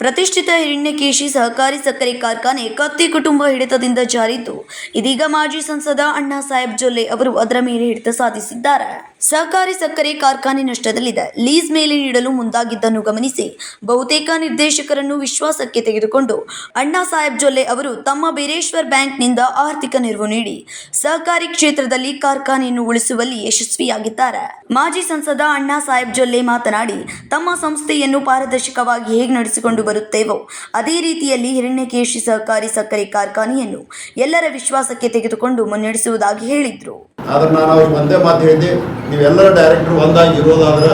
ಪ್ರತಿಷ್ಠಿತ ಹಿರಣ್ಯಕೇಶಿ ಸಹಕಾರಿ ಸಕ್ಕರೆ ಕಾರ್ಖಾನೆ ಕತ್ತಿ ಕುಟುಂಬ ಹಿಡಿತದಿಂದ ಜಾರಿದ್ದು, ಇದೀಗ ಮಾಜಿ ಸಂಸದ ಅಣ್ಣಾ ಸಾಹೇಬ್ ಜೊಲ್ಲೆ ಅವರು ಅದರ ಮೇಲೆ ಹಿಡಿತ ಸಾಧಿಸಿದ್ದಾರೆ. ಸಹಕಾರಿ ಸಕ್ಕರೆ ಕಾರ್ಖಾನೆ ನಷ್ಟದಲ್ಲಿದೆ. ಲೀಸ್ ಮೇಲೆ ನೀಡಲು ಮುಂದಾಗಿದ್ದನ್ನು ಗಮನಿಸಿ, ಬಹುತೇಕ ನಿರ್ದೇಶಕರನ್ನು ವಿಶ್ವಾಸಕ್ಕೆ ತೆಗೆದುಕೊಂಡು, ಅಣ್ಣಾ ಸಾಹೇಬ್ ಜೊಲ್ಲೆ ಅವರು ತಮ್ಮ ಬೀರೇಶ್ವರ್ ಬ್ಯಾಂಕ್ನಿಂದ ಆರ್ಥಿಕ ನೆರವು ನೀಡಿ, ಸಹಕಾರಿ ಕ್ಷೇತ್ರದಲ್ಲಿ ಕಾರ್ಖಾನೆಯನ್ನು ಉಳಿಸುವಲ್ಲಿ ಯಶಸ್ವಿಯಾಗಿದ್ದಾರೆ. ಮಾಜಿ ಸಂಸದ ಅಣ್ಣಾ ಸಾಹೇಬ್ ಜೊಲ್ಲೆ ಮಾತನಾಡಿ, ತಮ್ಮ ಸಂಸ್ಥೆಯನ್ನು ಪಾರದರ್ಶಕವಾಗಿ ಹೇಗೆ ನಡೆಸಿಕೊಂಡು ಬರುತ್ತೇವೋ. ಅದೇ ರೀತಿಯಲ್ಲಿ ಹಿರಣ್ಯಕೇಶಿ ಸಹಕಾರಿ ಸಕ್ಕರೆ ಕಾರ್ಖಾನೆಯನ್ನು ಎಲ್ಲರ ವಿಶ್ವಾಸಕ್ಕೆ ತೆಗೆದುಕೊಂಡು ಮುನ್ನಡೆಸುವುದಾಗಿ ಹೇಳಿದ್ರು. ಆದ್ರೆ ನಾನು ಅವ್ರಿಗೆ ಒಂದೇ ಮಾತು ಹೇಳಿದೆ ನೀವೆಲ್ಲರ ಡೈರೆಕ್ಟರ್ ಒಂದಾಗಿ ಇರೋದಾದ್ರೆ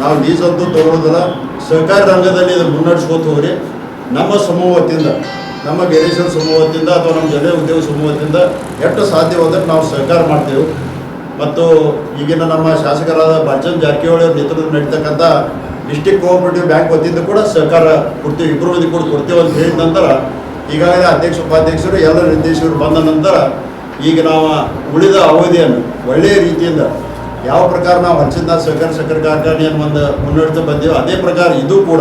ನಾವು ಈ ಅಂತೂ ತೋರೋದಿಲ್ಲ ಸಹಕಾರಿ ರಂಗದಲ್ಲಿ ಇದನ್ನು ಮುನ್ನಡೆಸ್ಕೋತ ಹೋಗ್ರಿ. ನಮ್ಮ ಸಮೂಹದಿಂದ, ನಮ್ಮ ಬೇರೇಶ್ವರ ಸಮೂಹದಿಂದ ಅಥವಾ ನಮ್ಮ ಜನ ಉದ್ಯೋಗ ಸಮೂಹದಿಂದ ಎಷ್ಟು ಸಾಧ್ಯವಾದ್ರೆ ನಾವು ಸಹಕಾರ ಮಾಡ್ತೇವೆ. ಮತ್ತು ಈಗಿನ ನಮ್ಮ ಶಾಸಕರಾದ ಭಜನ್ ಜಾರಕಿಹೊಳಿ ಅವ್ರ ನೇತೃತ್ವದಲ್ಲಿ ನಡೀತಕ್ಕಂಥ ಡಿಸ್ಟಿಕ್ ಕೋಆಪರೇಟಿವ್ ಬ್ಯಾಂಕ್ ವತಿಯಿಂದ ಕೂಡ ಸರ್ಕಾರ ಕೊಡ್ತೀವಿ ಇಬ್ಬರು ಮಂದಿ ಕೂಡ ಕೊಡ್ತೇವೆ ಅಂತ ಹೇಳಿದ ನಂತರ, ಈಗಾಗಲೇ ಅಧ್ಯಕ್ಷ ಉಪಾಧ್ಯಕ್ಷರು ಎಲ್ಲ ನಿರ್ದೇಶಕರು ಬಂದ ನಂತರ, ಈಗ ನಾವು ಉಳಿದ ಅವಧಿಯನ್ನು ಒಳ್ಳೆಯ ರೀತಿಯಿಂದ ಯಾವ ಪ್ರಕಾರ ನಾವು ಹಂಚಿದ ಸಹಕಾರ ಸಕ್ಕರೆ ಕಾರ್ಖಾನೆಯನ್ನು ಒಂದು ಮುನ್ನಡೆಸ್ತಾ ಬಂದೀವಿ, ಅದೇ ಪ್ರಕಾರ ಇದು ಕೂಡ.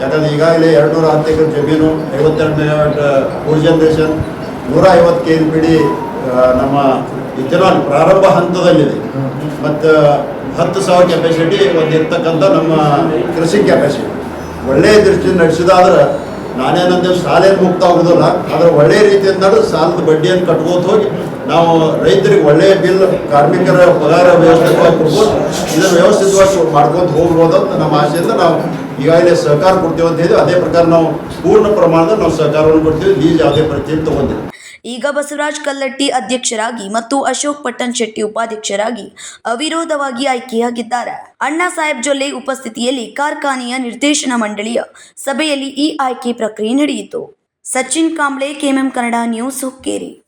ಯಾಕಂದ್ರೆ ಈಗಾಗಲೇ ಎರಡು ನೂರ ಹತ್ತು ಎಕರೆ ಜಮೀನು, ಐವತ್ತೆರಡು ಮೆಗಾವಾಟ್ ಫೋರ್ ಜನರೇಷನ್ ನೂರ ಐವತ್ತು ಕೆ ಪಿ ಡಿ ನಮ್ಮ ಇಥೆನಾಲ್ ಪ್ರಾರಂಭ ಹಂತದಲ್ಲಿದೆ. ಮತ್ತು ಹತ್ತು ಸಾವಿರ ಕೆಪಾಸಿಟಿ ಒಂದು ಇರ್ತಕ್ಕಂಥ ನಮ್ಮ ಕೃಷಿ ಕೆಪಾಸಿಟಿ ಒಳ್ಳೆಯ ದೃಷ್ಟಿಯಿಂದ ನಡೆಸಿದಾದ್ರೆ ನಾನೇನಂದ್ರೆ ಸಾಲೇನು ಮುಕ್ತ ಆಗೋದಿಲ್ಲ. ಆದರೆ ಒಳ್ಳೆಯ ರೀತಿಯಿಂದ ನಡೆದು ಸಾಲದ ಬಡ್ಡಿಯನ್ನು ಕಟ್ಕೋತ ಹೋಗಿ ನಾವು ರೈತರಿಗೆ ಒಳ್ಳೆಯ ಬಿಲ್, ಕಾರ್ಮಿಕರ ಪಗಾರ ವ್ಯವಸ್ಥಿತವಾಗಿ ಕೊಡ್ಬೋದು. ಇದನ್ನು ವ್ಯವಸ್ಥಿತವಾಗಿ ಮಾಡ್ಕೊಂತ ಹೋಗ್ಬೋದು ಅಂತ ನಮ್ಮ ಆಶೆಯಿಂದ ನಾವು ಈಗಾಗಲೇ ಸಹಕಾರ ಕೊಡ್ತೀವಿ ಅಂತ ಹೇಳಿ, ಅದೇ ಪ್ರಕಾರ ನಾವು ಪೂರ್ಣ ಪ್ರಮಾಣದ ನಾವು ಸಹಕಾರವನ್ನು ಕೊಡ್ತೀವಿ. ಲೀಸ್ ಯಾವುದೇ ಪ್ರತಿಯನ್ನು ತಗೊಂಡಿಲ್ಲ ಈಗ ಬಸವರಾಜ್ ಕಲ್ಲಟ್ಟಿ ಅಧ್ಯಕ್ಷರಾಗಿ ಮತ್ತು ಅಶೋಕ್ ಪಟ್ಟಣ್ ಶೆಟ್ಟಿ ಉಪಾಧ್ಯಕ್ಷರಾಗಿ ಅವಿರೋಧವಾಗಿ ಆಯ್ಕೆಯಾಗಿದ್ದಾರೆ. ಅಣ್ಣಾ ಸಾಹೇಬ್ ಜೊಲ್ಲೆ ಉಪಸ್ಥಿತಿಯಲ್ಲಿ ಕಾರ್ಖಾನೆಯ ನಿರ್ದೇಶನ ಮಂಡಳಿಯ ಸಭೆಯಲ್ಲಿ ಈ ಆಯ್ಕೆ ಪ್ರಕ್ರಿಯೆ ನಡೆಯಿತು. Sachin Kamble, KMM Kannada news Hukkeri.